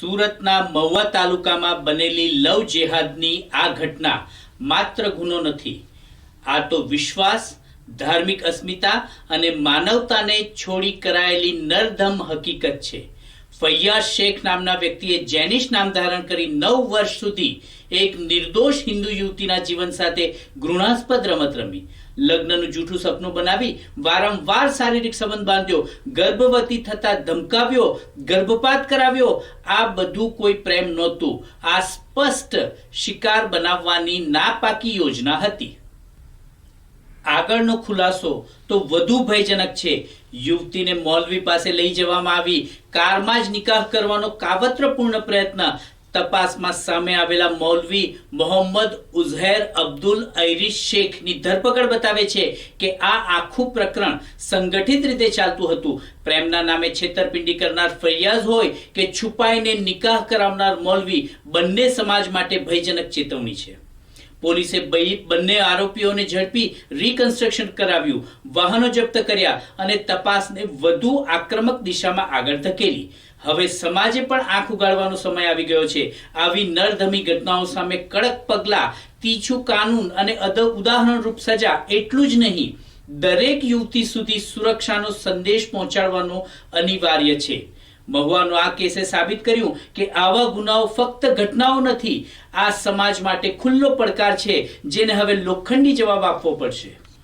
સુરતના મહુવા તાલુકામાં બનેલી લવ જેહાદની આ ઘટના માત્ર ગુનો નથી. આ તો વિશ્વાસ, ધાર્મિક અસ્મિતા અને માનવતાને છોડી કરાયેલી નરધમ હકીકત છે. ફૈયાઝ શેખ નામના વ્યક્તિએ જેનિશ નામ ધારણ કરી નવ વર્ષ સુધી એક નિર્દોષ હિન્દુ યુવતીના જીવન સાથે ઘૃણાસ્પદ રમત રમી. લગ્નનું જૂઠું સપનું બનાવી વારંવાર શારીરિક સંબંધ બાંધ્યો, ગર્ભવતી થતા ધમકાવ્યો, ગર્ભપાત કરાવ્યો. આ બધું કોઈ પ્રેમ નહોતું. આ સ્પષ્ટ શિકાર બનાવવાની નાપાકી યોજના હતી. આગળનો ખુલાસો તો વધુ ભયજનક છે. યુવતીને મૌલવી પાસે લઈ જવામાં આવી, કારમાં જ નિકાહ કરવાનો કાવત્રપૂર્ણ પ્રયત્ન, તપાસમાં સામે આવેલા મૌલવી મોહમ્મદ ઉઝહેર અબ્દુલ ઐરિશ શેખની ધરપકડ બતાવે છે કે આ આખું પ્રકરણ સંગઠિત રીતે ચાલતું હતું. પ્રેમના નામે છેતરપિંડી કરનાર ફરિયાદ હોય કે છુપાઈને નિકાહ કરાવનાર મૌલવી બંને સમાજ માટે ભયજનક ચેતવણી છે. પોલીસે બંને આરોપીઓને ઝડપી રિકન્સ્ટ્રક્શન કરાવ્યું. વાહનો જપ્ત કર્યા અને તપાસને વધુ આક્રમક દિશામાં આગળ ધકેલી. હવે સમાજે પણ આંખ ઉગાડવાનો સમય આવી ગયો છે. આવી નરધમી ઘટનાઓ સામે કડક પગલા, તીછું કાનૂન અને અદ ઉદાહરણરૂપ સજા એટલું જ નહીં. દરેક યુવતી સુધી સુરક્ષાનો સંદેશ પહોંચાડવાનો અનિવાર્ય છે. મહુવાનો આ કેસે સાબિત કર્યું કે આવા ગુનાઓ ફક્ત ઘટનાઓ નથી, આ સમાજ માટે ખુલ્લો પડકાર છે, જેને હવે લોખંડી જવાબ આપવો પડશે.